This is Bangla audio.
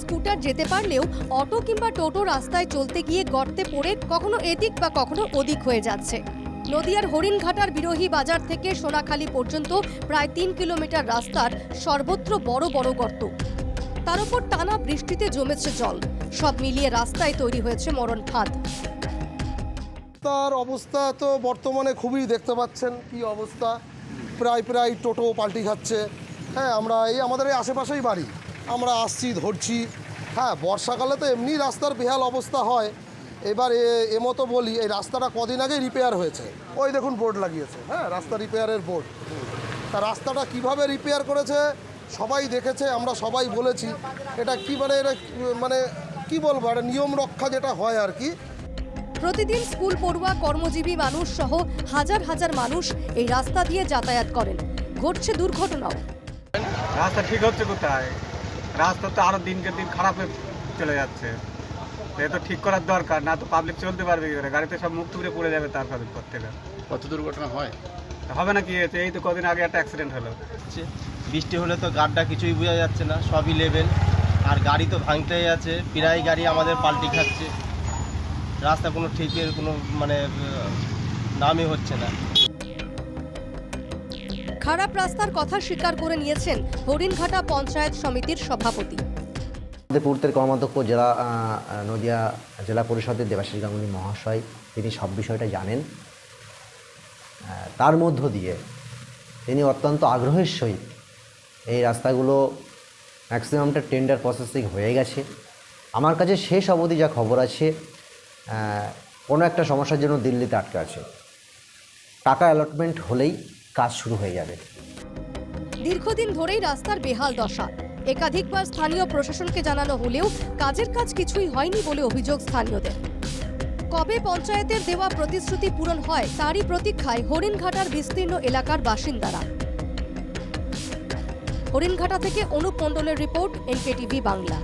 স্কুটার যেতে পারলেও অটো কিংবা টোটো রাস্তায় চলতে গিয়ে গর্তে পড়ে কখনো এদিক বা কখনো ওদিক হয়ে যাচ্ছে। নদিয়ার হরিণঘাটার বিরোহী বাজার থেকে সোনাখালী পর্যন্ত প্রায় তিন কিলোমিটার রাস্তার সর্বত্র বড় বড় গর্ত। তার উপর টানা বৃষ্টিতে জমেছে জল। সব মিলিয়ে রাস্তায় তৈরি হয়েছে মরণ ফাঁদ। তার অবস্থা তো বর্তমানে খুবই দেখতে পাচ্ছেন। কি অবস্থা? প্রায় প্রায় টোটো পাল্টি খাচ্ছে। হ্যাঁ আমরা এই আমাদের এই আশেপাশেই বাড়ি। আমরা আসছি ধরছি। হ্যাঁ বর্ষাকালে তো এমনি রাস্তার বেহাল অবস্থা হয়। এবার এ- এমতো বলি এই রাস্তাটা কদিন আগে রিপেয়ার হয়েছে। ওই দেখুন বোর্ড লাগিয়েছে হ্যাঁ রাস্তা রিপেয়ারের বোর্ড তা রাস্তাটা কীভাবে রিপেয়ার করেছে সবাই দেখেছে আমরা সবাই বলেছি। এটা কি মানে এটা কি- মানে কি বলব একটা নিয়ম রক্ষা যেটা হয় আর কি। প্রতিদিন স্কুল পড়ুয়া কর্মজীবী মানুষ সহ হাজার হাজার মানুষ এই রাস্তা দিয়ে যাতায়াত করেন। ঘটছে দুর্ঘটনাও। রাস্তা ঠিক হচ্ছে কোথায়? রাস্তা তো আরও দিনকে দিন খারাপ হয়ে চলে যাচ্ছে। তো এ তো ঠিক করার দরকার না তো পাবলিক চলতে পারবে কি করে? গাড়িতে সব মুখ টুকরে পড়ে যাবে তার সাথে পর থেকে। কত দুর্ঘটনা হয়? তা হবে না কি হয়েছে? এই তো কদিন আগে একটা অ্যাক্সিডেন্ট হলো। হচ্ছে বৃষ্টি হলে তো গাড্ডা কিছুই বোঝা যাচ্ছে না সবই লেভেল আর গাড়ি তো ভাঙতেই আছে প্রায় গাড়ি আমাদের পাল্টি খাচ্ছে। রাস্তা কোনো ঠিকের কোনো মানে নামই হচ্ছে না। খারাপ রাস্তার কথা স্বীকার করে নিয়েছেন হরিণঘাটা পঞ্চায়েত সমিতির সভাপতি। পূর্তের কর্মাধ্যক্ষ জেলা নদিয়া জেলা পরিষদের দেবাশিস গাঙ্গুলি মহাশয়, তিনি সব বিষয়টা জানেন। তার মধ্য দিয়ে তিনি অত্যন্ত আগ্রহের সহিত এই রাস্তাগুলো ম্যাক্সিমামটা টেন্ডার প্রসেসিং হয়ে গেছে। আমার কাছে শেষ অবধি যা খবর আছে কোনো একটা সমস্যার জন্য দিল্লিতে আটকে আছে। টাকা অ্যালটমেন্ট হলেই কাজ শুরু হয়ে যাবে। দীর্ঘদিন ধরেই রাস্তার বেহাল দশা। একাধিকবার স্থানীয় প্রশাসনকে জানানো হলেও কাজের কাজ কিছুই হয়নি বলে অভিযোগ স্থানীয়দের। কবে পঞ্চায়েতের দেওয়া প্রতিশ্রুতি পূরণ হয়, তারই প্রতীক্ষায় হরিণঘাটার বিস্তীর্ণ এলাকার বাসিন্দারা। হরিণঘাটা থেকে অনুপ মণ্ডলের রিপোর্ট, এনকেটিভি বাংলা।